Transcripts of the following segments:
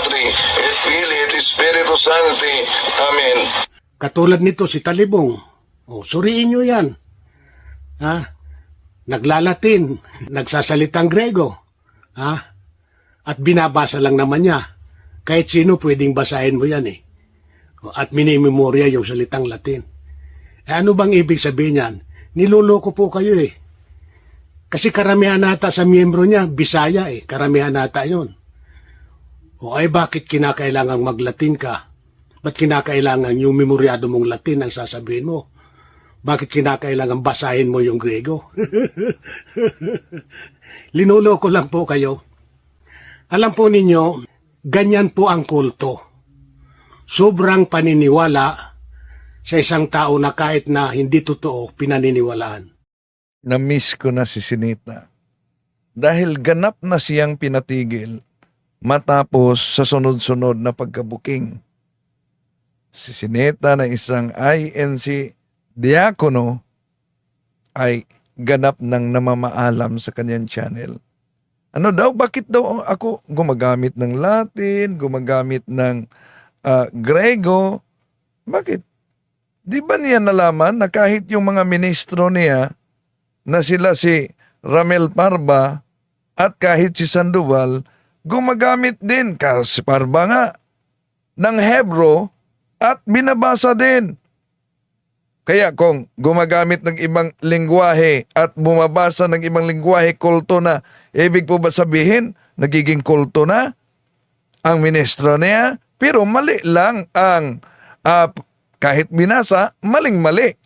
Patri, et Filii, et Spiritus Sancti. Amen. Katulad nito si Talibong. O, suriin nyo yan. Ha? Naglalatin, nagsasalitang Grego. Ha? At binabasa lang naman niya. Kahit sino pwedeng basahin mo yan eh. O, At minimemorya yung salitang Latin. Eh, ano bang ibig sabihin yan? Niloloko po kayo eh. Kasi karamihan nata sa miyembro niya, Bisaya eh. Karamihan nata yun. O ay bakit kinakailangang maglatin ka? Ba't kinakailangan yung memoryado mong Latin ang sasabihin mo? Bakit kinakailangan basahin mo yung Grego? Linoloko lang po kayo. Alam po ninyo, ganyan po ang kulto. Sobrang paniniwala sa isang tao na kahit na hindi totoo, pinaniniwalaan. na-miss ko na si Sinita. Dahil ganap na siyang pinatigil matapos sa sunod-sunod na pagkabuking. Si Sinita na isang INC diakono ay ganap ng namamaalam sa kanyang channel. Ano daw? Bakit daw ako gumagamit ng Latin, gumagamit ng ah, Grego? Bakit? Di ba niya nalaman na kahit yung mga ministro niya na sila si Ramel Parba at kahit si Sandoval, gumagamit din, kasi si Parba nga, ng Hebro at binabasa din. Kaya kung gumagamit ng ibang lingwahe at bumabasa ng ibang lingwahe kulto na, ibig po ba sabihin, nagiging kulto na ang ministro niya? Pero mali lang ang, ah, kahit binasa, maling-mali.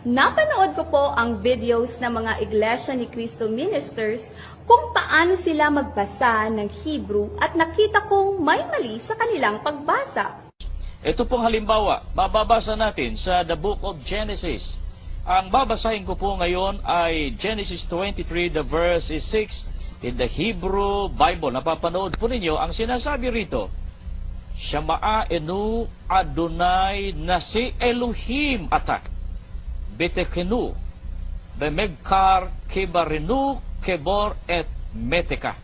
Napanood ko po ang videos ng mga Iglesia ni Cristo ministers kung paano sila magbasa ng Hebrew at nakita kong may mali sa kanilang pagbasa. Ito pong halimbawa, bababasa natin sa the book of Genesis. Ang babasahin ko po ngayon ay Genesis 23, the verse is 6 in the Hebrew Bible. Napapanood po ninyo ang sinasabi rito. Shama'a enu Adonai nasi Elohim atak. Betekenu. Bemegkar kebarenu kebor et meteka.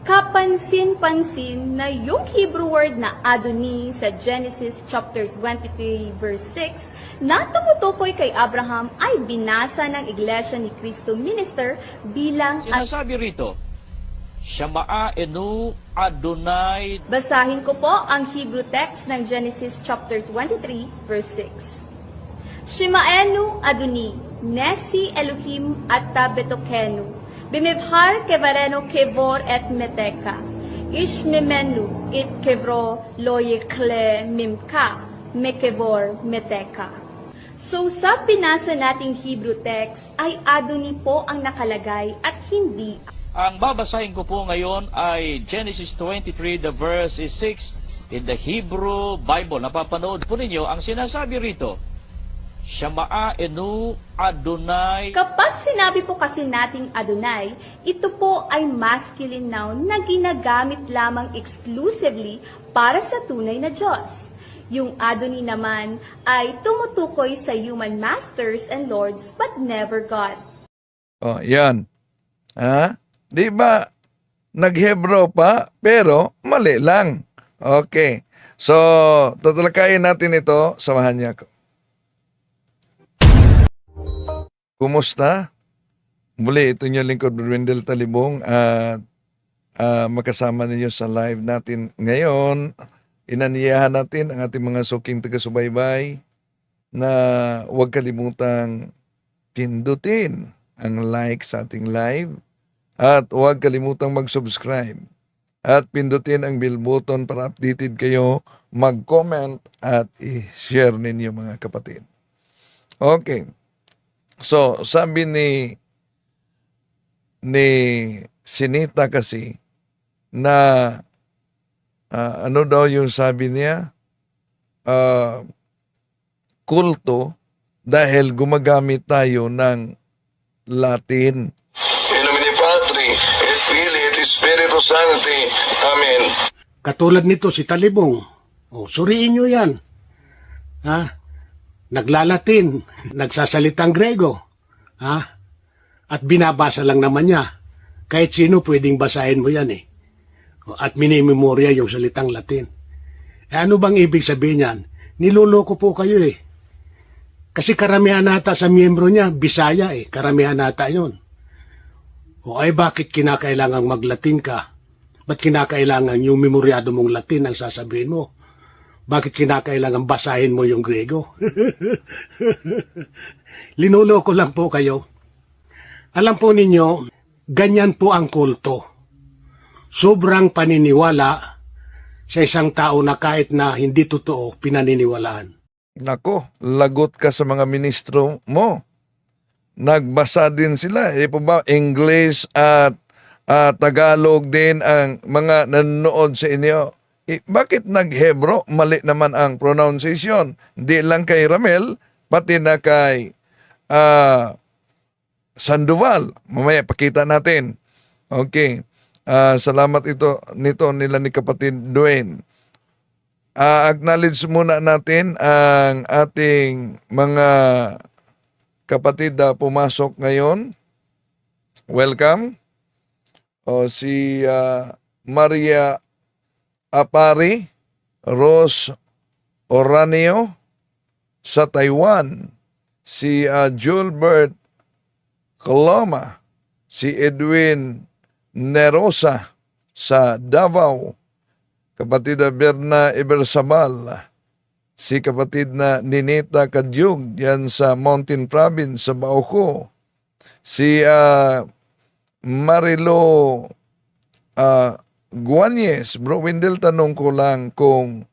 Kapansin-pansin na yung Hebrew word na Adoni sa Genesis chapter 23 verse 6 na tumutukoy kay Abraham ay binasa ng Iglesia ni Cristo minister bilang Sinasabi rito, Shama'a enu Adonai Basahin ko po ang Hebrew text ng Genesis chapter 23 verse 6. Shimaenu Adoni, Nesi Elohim at Tabetokenu, Bimibhar kevareno kevor et meteka, Ishmemenu it kevro loyekle mimka, mekevor meteka. So sa pinasa nating Hebrew text ay Adoni po ang nakalagay at hindi Ang babasahin ko po ngayon ay Genesis 23, the verse is 6 in the Hebrew Bible. Napapanood po ninyo ang sinasabi rito. Shama'a enu Adonai Kapag sinabi po kasi nating Adonai, ito po ay masculine noun na ginagamit lamang exclusively para sa tunay na Diyos. Yung Adoni naman ay tumutukoy sa human masters and lords but never God. Oh, yan. Ha? Di ba naghebro pa pero mali lang. Okay. So, tatalakayin natin ito. Samahan niya ako. Kumusta? Muli, ito niyo lingkod Wendell Talibong at ah, makasama ninyo sa live natin ngayon. Inaniyahan natin ang ating mga suking taga-subaybay na huwag kalimutang pindutin ang like sa ating live at huwag kalimutang mag-subscribe at pindutin ang bell button para updated kayo, mag-comment at i-share ninyo mga kapatid. Okay. So, sabi ni ni Sinita kasi na ah, ano daw yung sabi niya? Ah, kulto dahil gumagamit tayo ng Latin. In nomine Patri, et Filii, et Spiritus Sancti. Amen. Katulad nito si Talibong. O, suriin nyo yan. Ha? Naglalatin, nagsasalitang Grego. Ha? At binabasa lang naman niya. Kahit sino pwedeng basahin mo yan eh. at minimemorya yung salitang Latin. Eh, ano bang ibig sabihin yan? Niloloko po kayo eh. Kasi karamihan nata sa miyembro niya, Bisaya eh. Karamihan nata yun. O ay bakit kinakailangang maglatin ka? Ba't kinakailangan yung memoryado mong Latin ang sasabihin mo? Bakit kinakailangan basahin mo yung Grego? Linuloko lang po kayo. Alam po ninyo, ganyan po ang kulto. Sobrang paniniwala sa isang tao na kahit na hindi totoo, pinaniniwalaan. Nako, lagot ka sa mga ministro mo. Nagbasa din sila. E po ba, English at ah, Tagalog din ang mga nanonood sa inyo. Eh, bakit nag-Hebro? Mali naman ang pronunciation. Hindi lang kay Ramel, pati na kay ah, Sandoval. Mamaya pakita natin. Okay. Ah, salamat ito nito nila ni kapatid Dwayne. Ah, acknowledge muna natin ang ating mga kapatid na pumasok ngayon. Welcome. O si ah, Maria Apari, Rose Oranio sa Taiwan, si ah, Julbert Coloma, si Edwin Nerosa sa Davao, kapatid na Berna Ibersabal, si kapatid na Ninita Kadyug yan sa Mountain Province sa Bauco, si ah, Marilo ah, Guanyes, Bro Wendell, tanong ko lang kung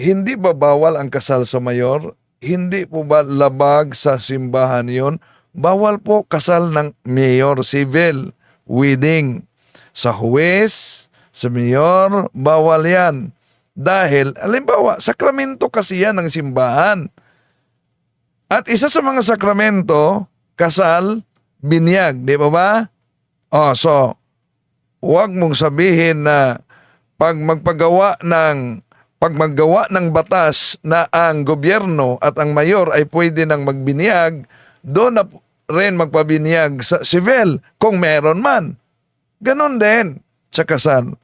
hindi ba bawal ang kasal sa mayor? Hindi po ba labag sa simbahan yon? Bawal po kasal ng mayor civil, wedding. Sa huwes, sa mayor, bawal yan. Dahil, alimbawa, sakramento kasi yan ng simbahan. At isa sa mga sakramento, kasal, binyag, di ba ba? Oh, so, huwag mong sabihin na pag magpagawa ng pag maggawa ng batas na ang gobyerno at ang mayor ay pwede nang magbinyag, doon na rin magpabinyag sa civil kung meron man. Ganon din sa kasal.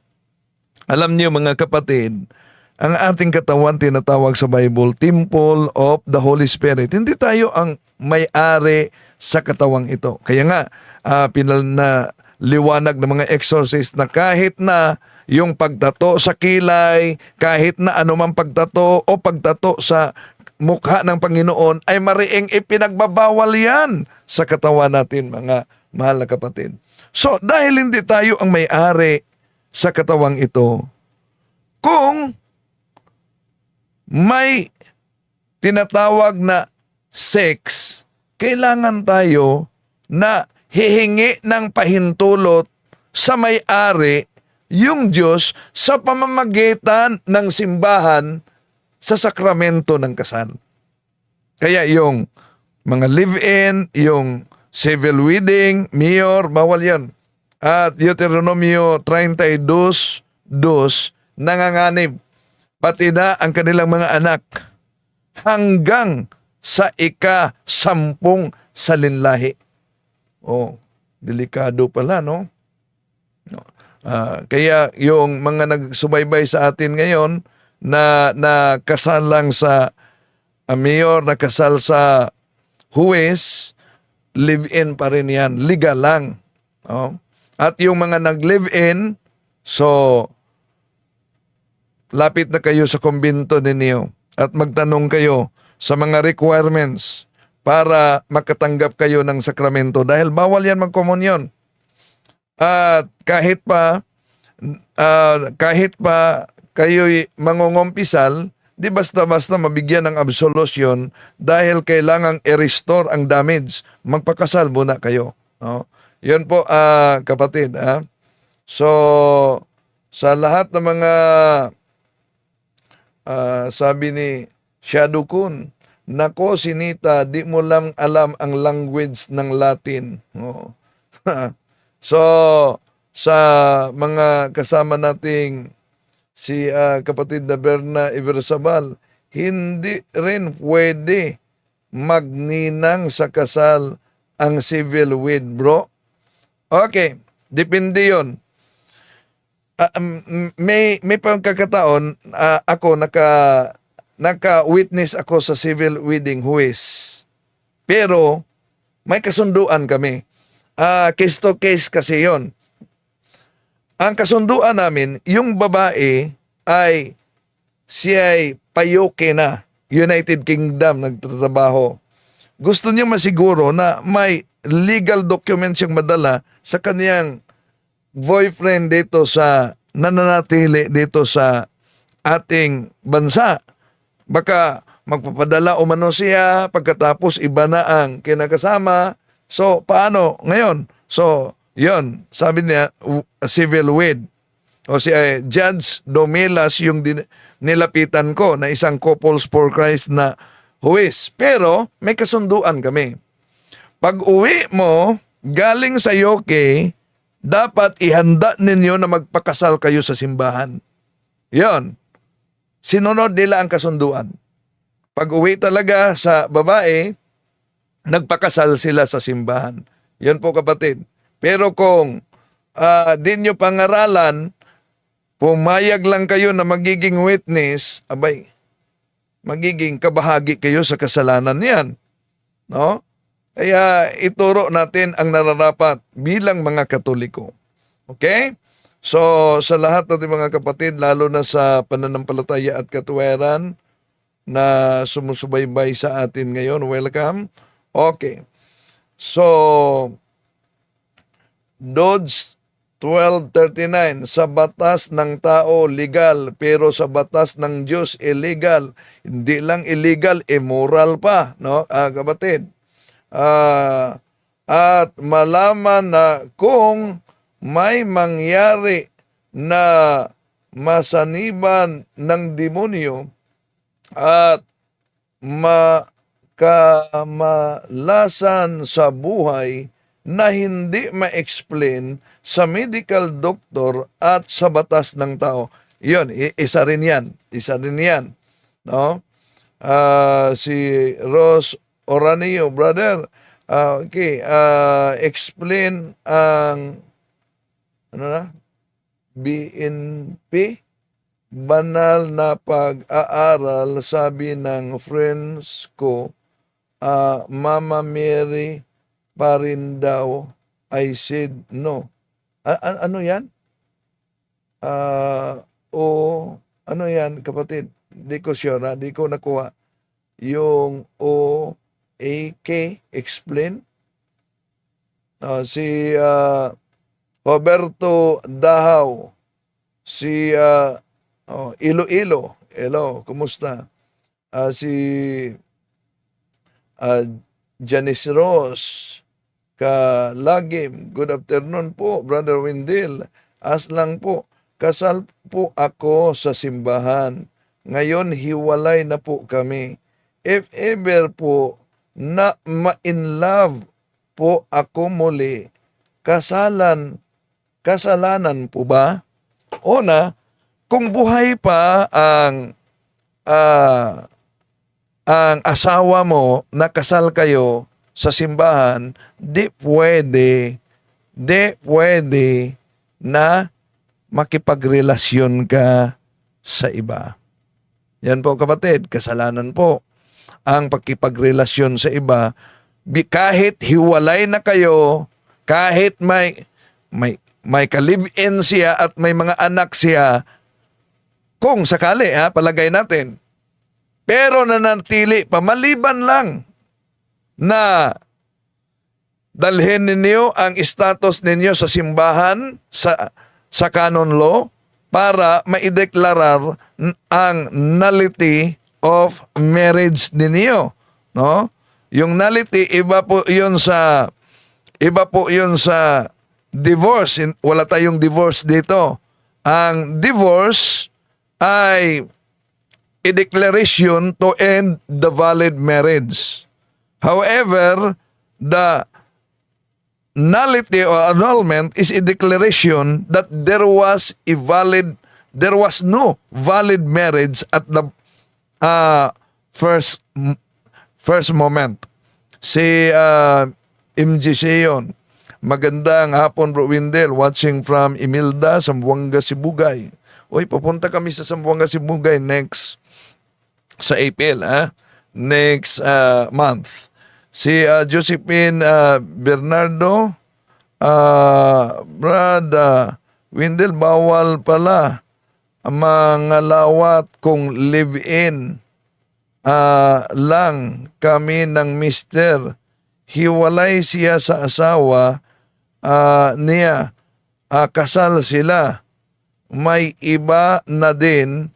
Alam niyo mga kapatid, ang ating katawan tinatawag sa Bible, Temple of the Holy Spirit. Hindi tayo ang may-ari sa katawang ito. Kaya nga, ah, pinal na liwanag ng mga exorcist na kahit na yung pagtato sa kilay, kahit na anumang pagtato o pagtato sa mukha ng Panginoon ay mariing ipinagbabawal yan sa katawan natin mga mahal na kapatid. So dahil hindi tayo ang may-ari sa katawang ito, kung may tinatawag na sex, kailangan tayo na hihingi ng pahintulot sa may-ari yung Diyos sa pamamagitan ng simbahan sa sakramento ng kasal. Kaya yung mga live-in, yung civil wedding, mayor, bawal yan. At Deuteronomio 32, 2, nanganganib pati na ang kanilang mga anak hanggang sa ika-sampung salinlahi. Oh, delikado pala, no? no. Ah, kaya yung mga nagsubaybay sa atin ngayon na na kasal lang sa ah, mayor, na kasal sa huwes, live-in pa rin yan. Legal lang. Oh. At yung mga nag-live-in, so lapit na kayo sa kumbinto ninyo at magtanong kayo sa mga requirements para makatanggap kayo ng sakramento dahil bawal yan magkomunyon. At kahit pa ah, kahit pa kayo'y mangungumpisal, di basta-basta mabigyan ng absolusyon dahil kailangang i-restore ang damage. Magpakasal muna kayo. No? Yun po, ah, kapatid. ah. So, sa lahat ng mga Ah, sabi ni Shadow Kun, Nako, Sinita, di mo lang alam ang language ng Latin. Oo. so, sa mga kasama nating si ah, kapatid na Berna Ibersabal, hindi rin pwede magninang sa kasal ang civil wed, bro. Okay, depende yon. ah, um, may may pagkakataon ah, ako naka naka-witness ako sa civil wedding huwes. Pero may kasunduan kami. Ah, case to case kasi 'yon. Ang kasunduan namin, yung babae ay siya ay payoke na. United Kingdom nagtatrabaho. Gusto niya masiguro na may legal documents siyang madala sa kaniyang boyfriend dito sa nananatili dito sa ating bansa. Baka magpapadala umano siya pagkatapos iba na ang kinakasama. So, paano ngayon? So, yon sabi niya, civil wed. O si eh, Judge Domelas yung din- nilapitan ko na isang couples for Christ na huwis. Pero may kasunduan kami. Pag uwi mo, galing sa UK, dapat ihanda ninyo na magpakasal kayo sa simbahan. Yon. Sinunod nila ang kasunduan. Pag uwi talaga sa babae, nagpakasal sila sa simbahan. Yan po kapatid. Pero kung ah, di nyo pangaralan, pumayag lang kayo na magiging witness, abay, magiging kabahagi kayo sa kasalanan niyan. No? Kaya ituro natin ang nararapat bilang mga Katoliko. Okay? So, sa lahat ng mga kapatid, lalo na sa pananampalataya at katuweran na sumusubaybay sa atin ngayon, welcome. Okay. So, Dodge 1239, sa batas ng tao legal, pero sa batas ng Diyos illegal. Hindi lang illegal, immoral pa, no? Ah, kapatid. Ah, at malaman na kung may mangyari na masaniban ng demonyo at makamalasan sa buhay na hindi ma-explain sa medical doctor at sa batas ng tao. Yun, isa rin yan. Isa rin yan. No? Ah, si Ros Oranio, brother, ah, okay, ah, explain ang ano na? BNP banal na pag-aaral sabi ng friends ko ah, Mama Mary pa rin daw I said no. A- ano yan? Ah, o ano yan kapatid? Di ko sure ha? di ko nakuha. Yung O A K explain? Ah, si ah, Roberto Dahaw si ah, oh, Iloilo. Hello kumusta? Ah, si ah, Janice Ross Kalagim. Good afternoon po brother Wendell as lang po. Kasal po ako sa simbahan. Ngayon hiwalay na po kami. If ever po na ma-in love po ako muli kasalan kasalanan po ba Una, kung buhay pa ang ah, ang asawa mo, nakasal kayo sa simbahan, di pwede, di pwede na makipagrelasyon ka sa iba. Yan po kapatid, kasalanan po ang pagkipagrelasyon sa iba. Kahit hiwalay na kayo, kahit may may may ka-live-in siya at may mga anak siya, kung sakali ha, palagay natin. Pero nanatili pa, maliban lang na dalhin ninyo ang status ninyo sa simbahan, sa, sa canon law, para maideklarar ang nullity of marriage ninyo. No? Yung nullity, iba po yun sa iba po yun sa divorce. Wala tayong divorce dito. Ang divorce ay a declaration to end the valid marriage. However, the nullity or annulment is a declaration that there was a valid there was no valid marriage at the uh, first first moment. Si uh, MGC yun. Magandang hapon bro Windel, watching from Imilda, Sambuanga, Sibugay. Uy, papunta kami sa Sambuanga, Sibugay next sa April, ha? Next uh, month. Si uh, Josephine uh, Bernardo, uh, Brad uh, Windel, bawal pala mga lawat kung live-in ah, lang kami ng mister. Hiwalay siya sa asawa ah, niya. Ah, kasal sila. May iba na din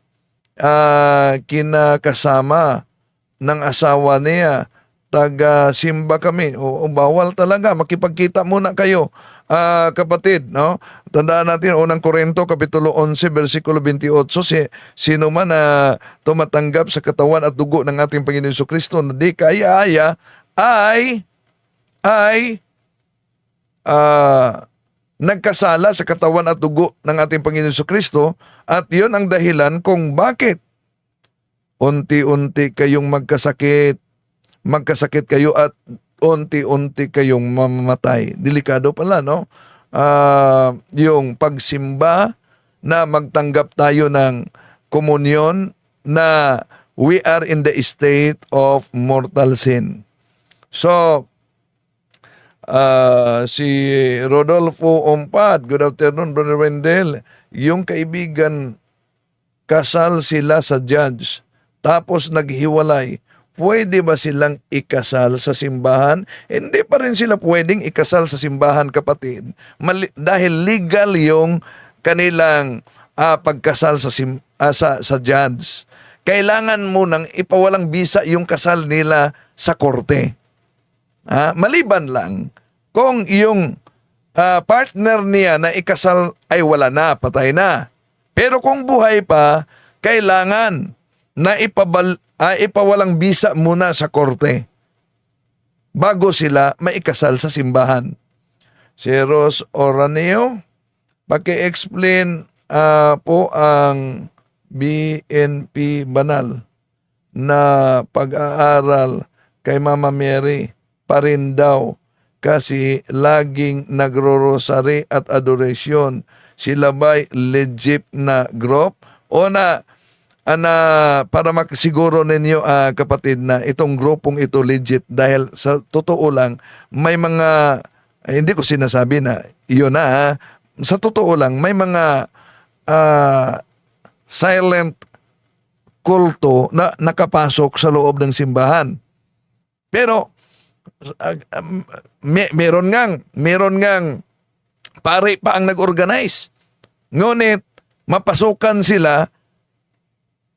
ah, kinakasama ng asawa niya. Taga simba kami. O, bawal talaga. Makipagkita muna kayo, ah, kapatid. No? Tandaan natin, unang Korento, Kapitulo 11, versikulo 28. Si, sino man na tumatanggap sa katawan at dugo ng ating Panginoon Kristo na di kaya-aya ay ay ah, nagkasala sa katawan at dugo ng ating Panginoon Yesu Kristo at yon ang dahilan kung bakit unti-unti kayong magkasakit, magkasakit kayo at unti-unti kayong mamamatay. Delikado pala, no? Ah, yung pagsimba na magtanggap tayo ng komunyon na we are in the state of mortal sin. So, Ah, si Rodolfo Ompad, good afternoon, Brother Wendell. Yung kaibigan, kasal sila sa judge, tapos naghiwalay. Pwede ba silang ikasal sa simbahan? Hindi pa rin sila pwedeng ikasal sa simbahan, kapatid. Mali- dahil legal yung kanilang ah, pagkasal sa, sim- ah, sa, sa judge. Kailangan mo nang ipawalang bisa yung kasal nila sa korte. Ah, maliban lang kung yung ah, partner niya na ikasal ay wala na, patay na. Pero kung buhay pa, kailangan na ipabal, ah, ipawalang bisa muna sa korte bago sila maikasal sa simbahan. Si Ros Oraneo, paki-explain ah, po ang BNP Banal na pag-aaral kay Mama Mary pa rin daw kasi laging nagro-rosary at adoration. Sila ba'y legit na group? O na, ana, para makasiguro ninyo ah, kapatid na itong grupong ito legit dahil sa totoo lang may mga eh, hindi ko sinasabi na yun na ha. sa totoo lang may mga ah, silent kulto na nakapasok sa loob ng simbahan. Pero may, meron ngang meron ngang pare pa ang nag-organize. Ngunit mapasukan sila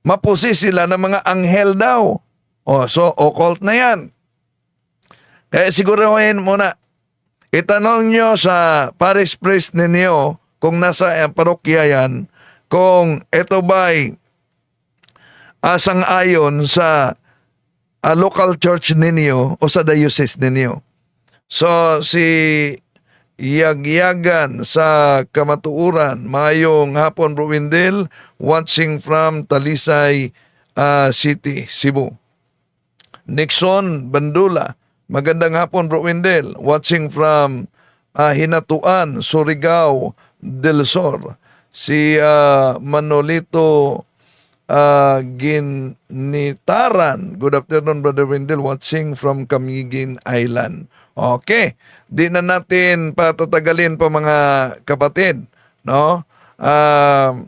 mapusi sila ng mga anghel daw. O, so occult na yan. Kaya siguruhin muna, itanong nyo sa parish priest ninyo kung nasa eh, parokya yan, kung ito ba'y asang ayon sa ah, local church ninyo o sa diocese ninyo. So si Yagyagan sa Kamatuuran, mayong hapon Bro Windel, watching from Talisay ah, City, Cebu. Nixon Bandula, magandang hapon Bro Windel, watching from ah, Hinatuan, Surigao del Sur. Si ah, Manolito uh, Ginitaran. Good afternoon, Brother Wendell, watching from Camiguin Island. Okay, di na natin patatagalin pa mga kapatid, no? Ah,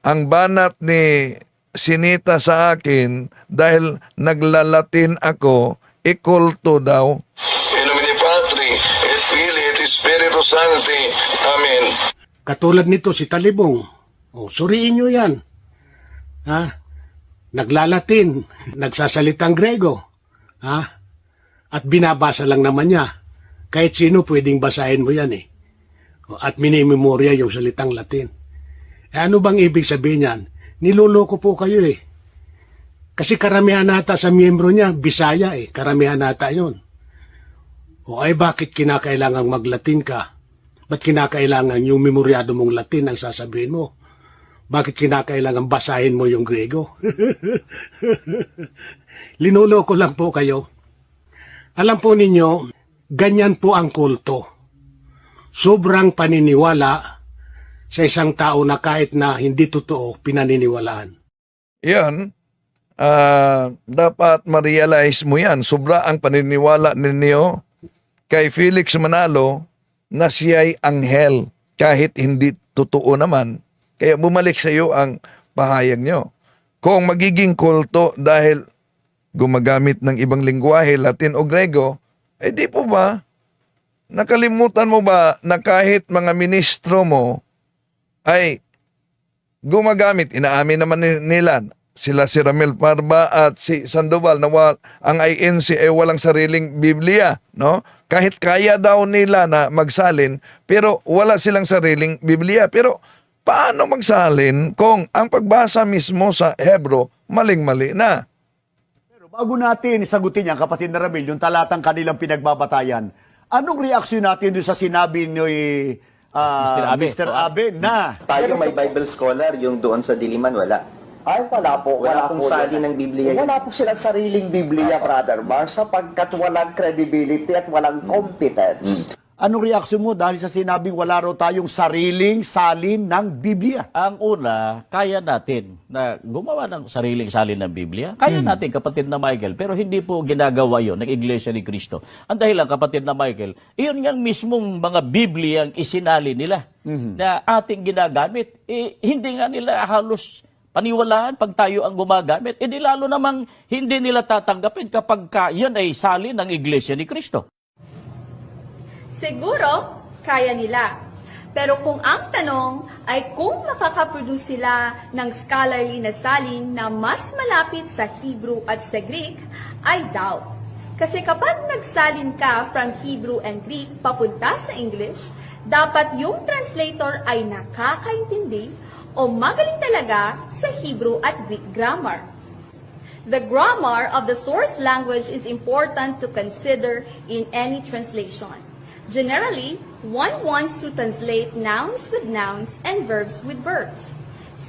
ang banat ni Sinita sa akin dahil naglalatin ako, ikulto daw. In nomine Patri, et Filii, et Sancti. Amen. Katulad nito si Talibong. O, suriin nyo yan. Ha? Naglalatin, nagsasalitang Grego. Ha? At binabasa lang naman niya. Kahit sino pwedeng basahin mo yan eh. At minimemorya yung salitang Latin. Eh, ano bang ibig sabihin yan? Niloloko po kayo eh. Kasi karamihan nata sa miyembro niya, Bisaya eh. Karamihan nata yun. O ay bakit kinakailangang maglatin ka? Ba't kinakailangan yung memoryado mong Latin ang sasabihin mo? Bakit kinakailangan basahin mo yung Grego? Linuloko lang po kayo. Alam po ninyo, ganyan po ang kulto. sobrang paniniwala sa isang tao na kahit na hindi totoo, pinaniniwalaan. Yan, ah, dapat ma-realize mo yan. Sobra ang paniniwala ninyo kay Felix Manalo na siya'y anghel kahit hindi totoo naman. Kaya bumalik sa iyo ang pahayag nyo. Kung magiging kulto dahil gumagamit ng ibang lingwahe, Latin o Grego, eh di po ba? Nakalimutan mo ba na kahit mga ministro mo ay gumagamit, inaamin naman ni- nila, sila si Ramel Parba at si Sandoval na wa- ang INC ay walang sariling Biblia, no? Kahit kaya daw nila na magsalin, pero wala silang sariling Biblia. Pero paano magsalin kung ang pagbasa mismo sa Hebro maling-mali na? Pero bago natin sagutin yan, kapatid na Ramil, yung talatang kanilang pinagbabatayan, anong reaksyon natin doon sa sinabi ni ah, Mr. Abe. Mr. Abe na Tayo may Bible scholar, yung doon sa Diliman, wala. Ay, wala po. Wala Wala, pong po sali ng Biblia. Wala po silang sariling Biblia, Brother Mar, sapagkat walang credibility at walang competence. Anong reaksyon mo dahil sa sinabing wala raw tayong sariling salin ng Biblia? Ang una, kaya natin na gumawa ng sariling salin ng Biblia. Kaya natin, kapatid na Michael. Pero hindi po ginagawa yon ng Iglesia ni Cristo. Ang dahilan, kapatid na Michael, iyon nga mismong mga Biblia ang isinali nila na ating ginagamit. Eh, hindi nga nila halos paniwalaan pag tayo ang gumagamit. Eh di lalo namang hindi nila tatanggapin kapag ka, yan ay salin ng Iglesia ni Cristo. Siguro, kaya nila. Pero kung ang tanong ay kung makakaproduce sila ng scholarly na salin na mas malapit sa Hebrew at sa Greek, I doubt. Kasi kapag nagsalin ka from Hebrew and Greek papunta sa English, dapat yung translator ay nakakaintindi o magaling talaga sa Hebrew at Greek grammar. The grammar of the source language is important to consider in any translation. Generally, one wants to translate nouns with nouns and verbs with verbs.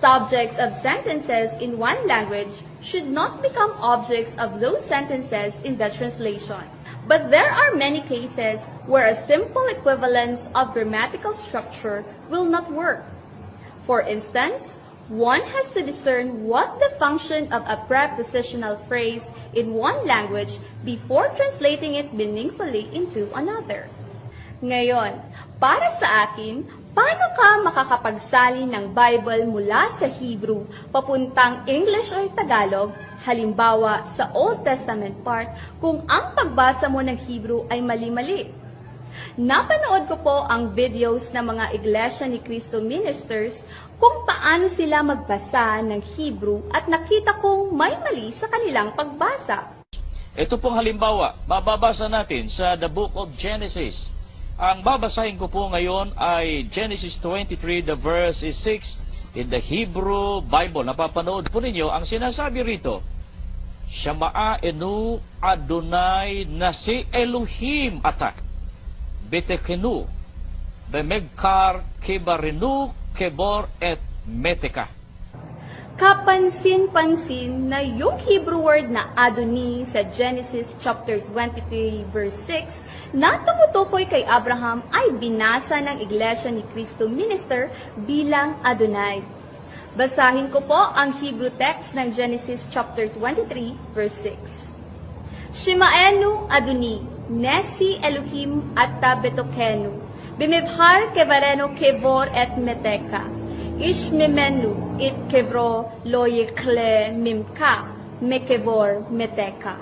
Subjects of sentences in one language should not become objects of those sentences in the translation. But there are many cases where a simple equivalence of grammatical structure will not work. For instance, one has to discern what the function of a prepositional phrase in one language before translating it meaningfully into another. Ngayon, para sa akin, paano ka makakapagsali ng Bible mula sa Hebrew papuntang English or Tagalog, halimbawa sa Old Testament part, kung ang pagbasa mo ng Hebrew ay mali-mali? Napanood ko po ang videos ng mga Iglesia ni Cristo ministers kung paano sila magbasa ng Hebrew at nakita kong may mali sa kanilang pagbasa. Ito pong halimbawa, bababasa natin sa the book of Genesis. Ang babasahin ko po ngayon ay Genesis 23, the verse is 6 in the Hebrew Bible. Napapanood po ninyo ang sinasabi rito. Shama'a enu Adonai nasi Elohim atak. Betekenu. Bemegkar kibarinu kebor et meteka. Kapansin-pansin na yung Hebrew word na Adoni sa Genesis chapter 23 verse 6 na tumutukoy kay Abraham ay binasa ng Iglesia ni Cristo Minister bilang Adonai. Basahin ko po ang Hebrew text ng Genesis chapter 23 verse 6. Shimaenu Adoni, Nesi Elohim at Tabetokenu, Bimibhar kevareno kevor et meteka, Ishmemenu it kevro loyekle mimka, mekevor meteka.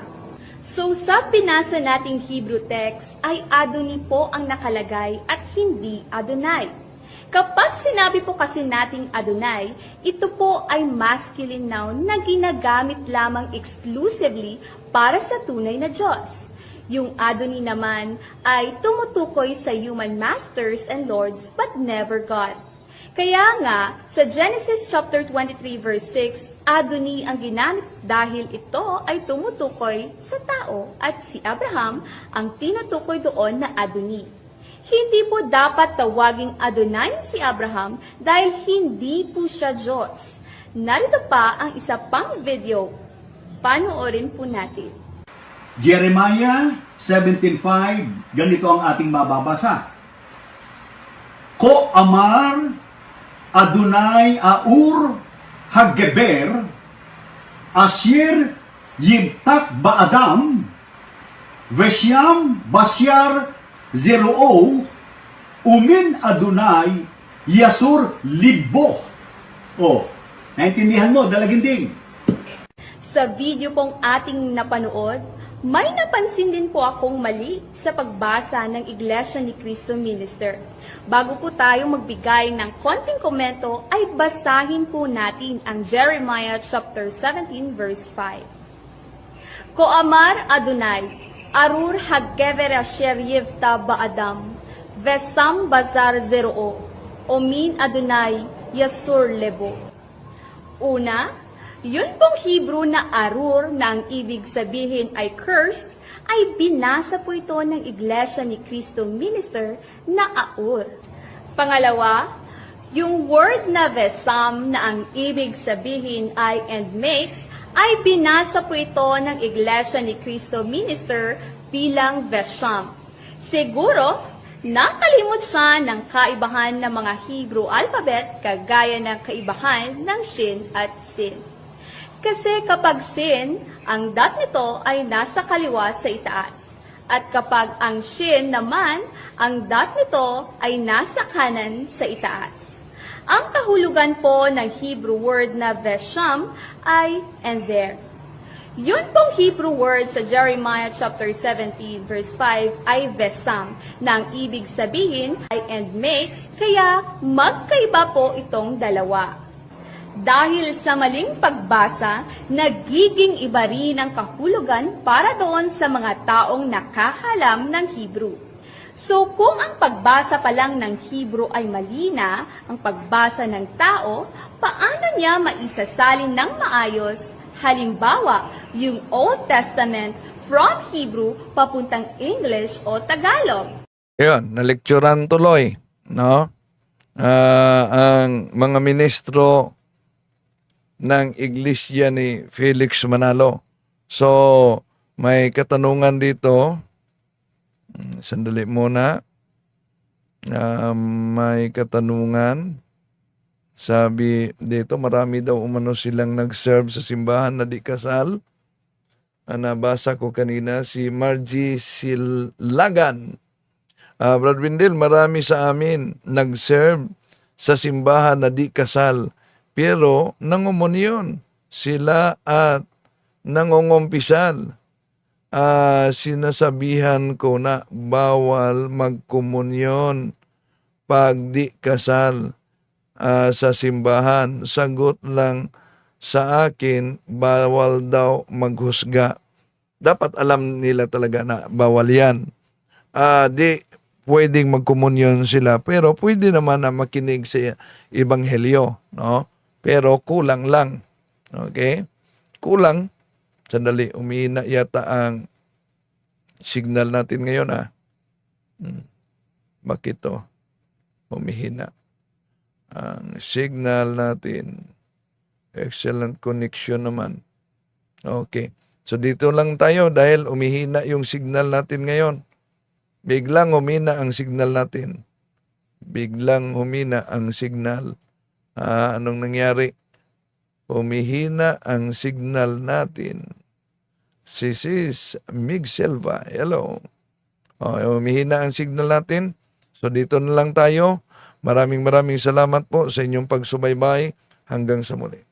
So sa binasa nating Hebrew text ay Adoni po ang nakalagay at hindi Adonai. Kapag sinabi po kasi nating Adonai, ito po ay masculine noun na ginagamit lamang exclusively para sa tunay na Diyos. Yung Adoni naman ay tumutukoy sa human masters and lords but never God. Kaya nga, sa Genesis chapter 23 verse 6, Adoni ang ginamit dahil ito ay tumutukoy sa tao at si Abraham ang tinutukoy doon na Adoni. Hindi po dapat tawaging Adonai si Abraham dahil hindi po siya Diyos. Narito pa ang isa pang video. Panoorin po natin. Jeremiah 17.5, ganito ang ating mababasa. Ko Amar Adonai Aur Hageber Asir Yibtak Baadam Veshyam Basyar Zeroo Umin Adonai Yasur Libo. Oh, naintindihan mo, dalaginding. Sa video pong ating napanood, may napansin din po akong mali sa pagbasa ng Iglesia ni Cristo Minister. Bago po tayo magbigay ng konting komento, ay basahin po natin ang Jeremiah chapter 17 verse 5. Ko Amar Adonai, Arur Haggever Asher Yivta Baadam, Vesam Bazar Zero, Omin Adonai, Yasur Lebo. Una, yun pong Hebrew na arur na ang ibig sabihin ay cursed, ay binasa po ito ng Iglesia ni Cristo Minister na aur. Pangalawa, yung word na vesam na ang ibig sabihin ay and makes, ay binasa po ito ng Iglesia ni Cristo Minister bilang vesham. Siguro, nakalimot siya ng kaibahan ng mga Hebrew alphabet kagaya ng kaibahan ng shin at sin. Kasi kapag sin, ang dot nito ay nasa kaliwa sa itaas. At kapag ang shin naman, ang dot nito ay nasa kanan sa itaas. Ang kahulugan po ng Hebrew word na vesham ay and there. Yun pong Hebrew word sa Jeremiah chapter 17 verse 5 ay vesam na ang ibig sabihin ay and makes, kaya magkaiba po itong dalawa. Dahil sa maling pagbasa, nagiging iba rin ang kahulugan para doon sa mga taong nakakalam ng Hebrew. So kung ang pagbasa pa lang ng Hebrew ay mali na ang pagbasa ng tao, paano niya maisasalin ng maayos? Halimbawa, yung Old Testament from Hebrew papuntang English o Tagalog. Yun, nalikturan tuloy, no? Ah, ang mga ministro ng iglesia ni Felix Manalo. So, may katanungan dito. Hmm, Sandali muna. Ah, may katanungan. Sabi dito, marami daw umano silang nag-serve sa simbahan na di kasal. Ah, nabasa ko kanina si Margie Silagan. Ah, Brad Windel, marami sa amin nag-serve sa simbahan na di kasal. Pero nangumunyon sila at nangongompisal. Ah, sinasabihan ko na bawal magkomunyon pag di kasal ah, sa simbahan. Sagot lang sa akin, bawal daw maghusga. Dapat alam nila talaga na bawal yan. Ah, di pwedeng magkomunyon sila pero pwede naman na makinig sa ebanghelyo, no? Pero kulang lang. Okay? Kulang. Sandali, umihina yata ang signal natin ngayon ah. Hmm. Bakit to? Umihina. Ang signal natin. Excellent connection naman. Okay. So dito lang tayo dahil umihina yung signal natin ngayon. Biglang humina ang signal natin. Biglang humina ang signal. Ah, anong nangyari? Humihina ang signal natin. Si Sis Mig Silva. Hello. Oh, humihina ang signal natin. So dito na lang tayo. Maraming maraming salamat po sa inyong pagsubaybay. Hanggang sa muli.